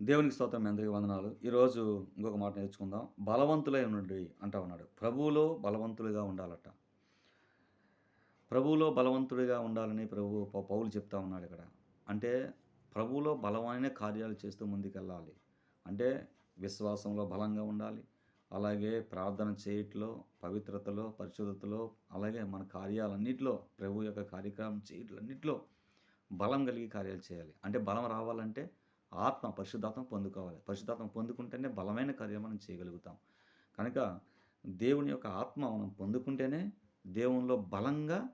దేవునికి స్తోత్రం మీ అందరికీ వందనాలు. ఈరోజు ఇంకొక మాట నేర్చుకుందాం. బలవంతులై ఉండండి అంటా ఉన్నాడు. ప్రభువులో బలవంతులుగా ఉండాలట. ప్రభువులో బలవంతుడిగా ఉండాలని ప్రభు పౌలు చెప్తా ఉన్నాడు ఇక్కడ. అంటే ప్రభువులో బలమైన కార్యాలు చేస్తూ ముందుకెళ్ళాలి. అంటే విశ్వాసంలో బలంగా ఉండాలి. అలాగే ప్రార్థన చేయట్లో పవిత్రతలో పరిశుద్ధతలో అలాగే మన కార్యాలన్నింటిలో ప్రభు యొక్క కార్యక్రమం చేయట్లన్నింటిలో బలం కలిగి కార్యాలు చేయాలి. అంటే బలం రావాలంటే ఆత్మ పరిశుద్ధాత్మ పొందుకోవాలి. పరిశుద్ధాత్మ పొందుకుంటేనే బలమైన కార్యం మనం చేయగలుగుతాం. కనుక దేవుని యొక్క ఆత్మ మనం పొందుకుంటేనే దేవునిలో బలంగా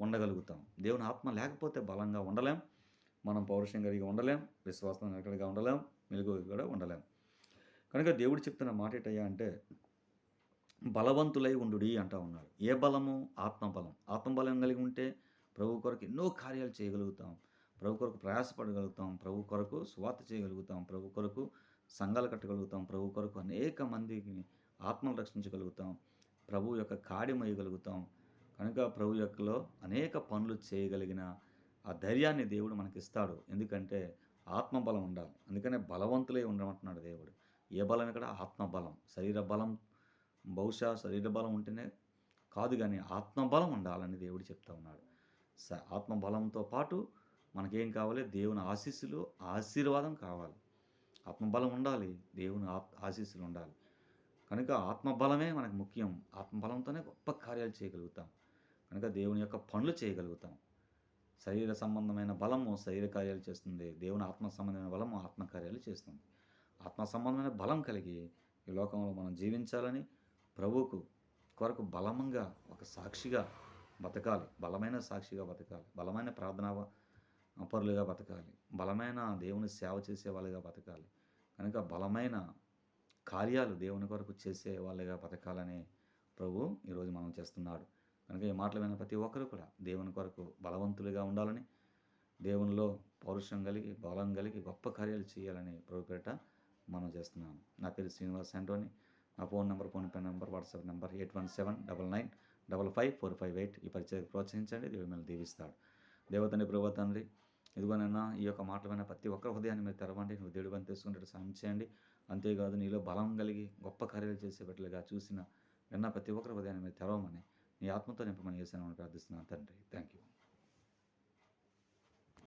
ఉండగలుగుతాం. దేవుని ఆత్మ లేకపోతే బలంగా ఉండలేం. మనం పౌరుషం కలిగి ఉండలేం. విశ్వాసం కలిగిగా ఉండలేం. మెలుగు కూడా ఉండలేం. కనుక దేవుడు చెప్తున్న మాట ఏంటయ్యా అంటే బలవంతులై ఉండుడి అంటా ఉన్నాడు. ఏ బలము? ఆత్మబలం ఆత్మబలం కలిగి ఉంటే ప్రభు కొరకు ఎన్నో కార్యాలు చేయగలుగుతాం. ప్రభు కొరకు ప్రయాసపడగలుగుతాం ప్రభు కొరకు స్వార్థ చేయగలుగుతాం ప్రభు కొరకు సంఘాలు కట్టగలుగుతాం ప్రభు కొరకు అనేక మందికి ఆత్మలు రక్షించగలుగుతాం ప్రభు యొక్క కాడిమయ్యగలుగుతాం కనుక ప్రభు యొక్కలో అనేక పనులు చేయగలిగిన ఆ ధైర్యాన్ని దేవుడు మనకి ఇస్తాడు ఎందుకంటే ఆత్మబలం ఉండాలి. అందుకనే బలవంతులే ఉండమంటున్నాడు దేవుడు. ఏ బలం ఇక్కడ? ఆత్మబలం. శరీర బలం బహుశా శరీర బలం ఉంటేనే కాదు కానీ ఆత్మబలం ఉండాలని దేవుడు చెప్తా ఉన్నాడు. స ఆత్మబలంతో పాటు మనకేం కావాలి? దేవుని ఆశీస్సులు ఆశీర్వాదం కావాలి. ఆత్మబలం ఉండాలి. దేవుని ఆశీస్సులు ఉండాలి. కనుక ఆత్మబలమే మనకు ముఖ్యం. ఆత్మబలంతోనే గొప్ప కార్యాలు చేయగలుగుతాం. కనుక దేవుని యొక్క పనులు చేయగలుగుతాం. శరీర సంబంధమైన బలము శరీర కార్యాలు చేస్తుంది. దేవుని ఆత్మ సంబంధమైన బలము ఆత్మ కార్యాలు చేస్తుంది. ఆత్మ సంబంధమైన బలం కలిగి ఈ లోకంలో మనం జీవించాలని ప్రభువుకు కొరకు బలమంగా ఒక సాక్షిగా బతకాలి. బలమైన సాక్షిగా బతకాలి. బలమైన ప్రార్థనా అపరులుగా బతకాలి. బలమైన దేవుని సేవ చేసే వాళ్ళుగా బతకాలి. కనుక బలమైన కార్యాలు దేవుని కొరకు చేసే వాళ్ళుగా బతకాలని ప్రభు ఈరోజు మనం చేస్తున్నాడు. కనుక ఈ మాటలు విన్న ప్రతి ఒక్కరు కూడా దేవుని కొరకు బలవంతులుగా ఉండాలని దేవునిలో పౌరుషం కలిగి బలం కలిగి గొప్ప కార్యాలు చేయాలని ప్రభు పేరిట మనం చేస్తున్నాము. నా పేరు శ్రీనివాస్ ఆంటోని. నా phone number PhonePe number WhatsApp number eight one seven double nine double five four five eight ఈ పరిచయం ప్రోత్సహించండి. దేవుడు మిమ్మల్ని దీవిస్తాడు. దేవతండ్రి ప్రభు తండ్రి ఇదిగోనైనా ఈ యొక్క మాటలైన ప్రతి ఒక్కరి హృదయాన్ని మీరు తెరవండి. నువ్వు దేవుడు పని తెలుసుకుంటే సాయం చేయండి. అంతేకాదు నీలో బలం కలిగి గొప్ప కార్యాలు చేసేటట్లుగా చూసిన విన్న ప్రతి ఒక్కరి హృదయాన్ని మీరు తెరవమని నీ ఆత్మతో నింపమని చేశాను ప్రార్థిస్తున్నాను తండ్రి. Thank you